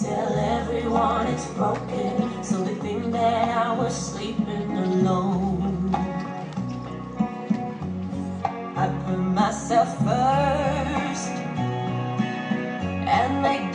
Tell everyone it's broken, so they think that I was sleeping alone. I put myself first and make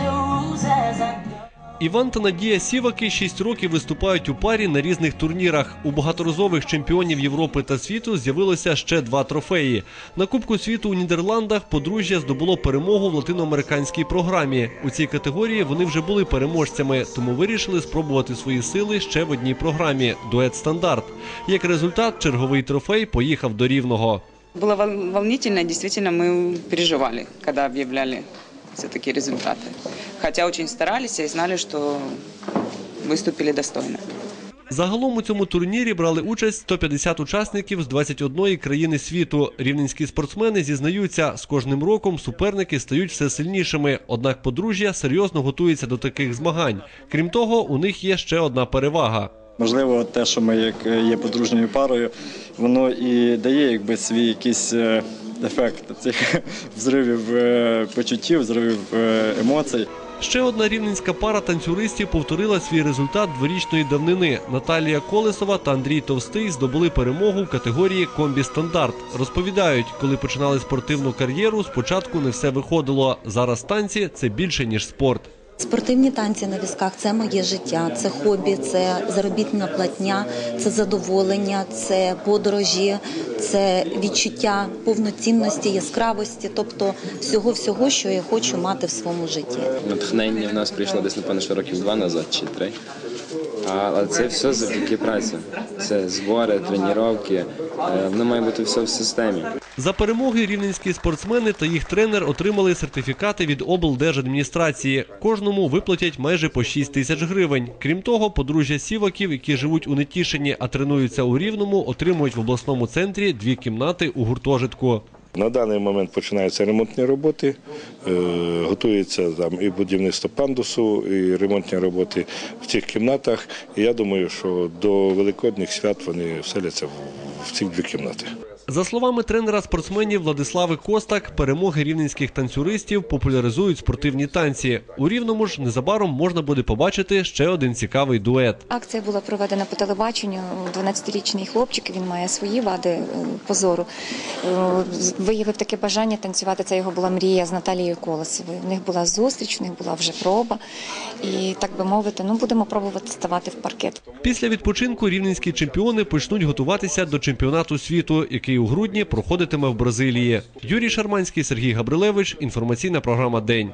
Іван та Надія Сіваки 6 років виступають у парі на різних турнірах. У багаторазових чемпіонів Європи та світу з'явилося ще два трофеї. На Кубку світу у Нідерландах подружжя здобуло перемогу в латиноамериканській програмі. У цій категорії вони вже були переможцями, тому вирішили спробувати свої сили ще в одній програмі дует стандарт. Як результат, черговий трофей поїхав до рівного. Было вол- волнительно, действительно, мы переживали, когда объявляли все-таки результаты. Хотя очень старались и знали, что выступили достойно. Загалом у цьому турнірі брали участь 150 учасників з 21 країни світу. Рівненські спортсмени зізнаються, з кожним роком суперники стають все сильнішими. Однак подружжя серйозно готується до таких змагань. Крім того, у них є ще одна перевага. Можливо, те, що ми як е, є подружньою парою, воно і дає якби свій якийсь е, ефект цих взривів е, почуттів, взривів емоцій. Ще одна рівненська пара танцюристів повторила свій результат дворічної давнини. Наталія Колесова та Андрій Товстий здобули перемогу в категорії комбі стандарт. Розповідають, коли починали спортивну кар'єру, спочатку не все виходило. Зараз танці це більше ніж спорт. Спортивні танці на візках це моє життя, це хобі, це заробітна платня, це задоволення, це подорожі, це відчуття повноцінності, яскравості, тобто всього всього, що я хочу мати в своєму житті. Натхнення в нас прийшло десь, напевно, що років два назад чи три. А, Але це все завдяки праці. Це збори, тренування. Воно має бути все в системі. За перемоги рівненські спортсмени та їх тренер отримали сертифікати від облдержадміністрації. Кожному виплатять майже по 6 тисяч гривень. Крім того, подружжя сіваків, які живуть у Нетішині, а тренуються у Рівному, отримують в обласному центрі дві кімнати у гуртожитку. На даний момент починаються ремонтні роботи, е, готується там і будівництво пандусу, і ремонтні роботи в цих кімнатах. І я думаю, що до великодніх свят вони вселяться в, в ці дві кімнати. За словами тренера спортсменів Владислави Костак, перемоги рівненських танцюристів популяризують спортивні танці. У Рівному ж незабаром можна буде побачити ще один цікавий дует. Акція була проведена по телебаченню. 12-річний хлопчик, він має свої вади е, позору. Е, Виявив таке бажання танцювати. Це його була мрія з Наталією Колосовою. В них була зустріч, в них була вже проба. І так би мовити, ну будемо пробувати ставати в паркет. Після відпочинку рівненські чемпіони почнуть готуватися до чемпіонату світу, який у грудні проходитиме в Бразилії. Юрій Шарманський, Сергій Габрилевич. Інформаційна програма День.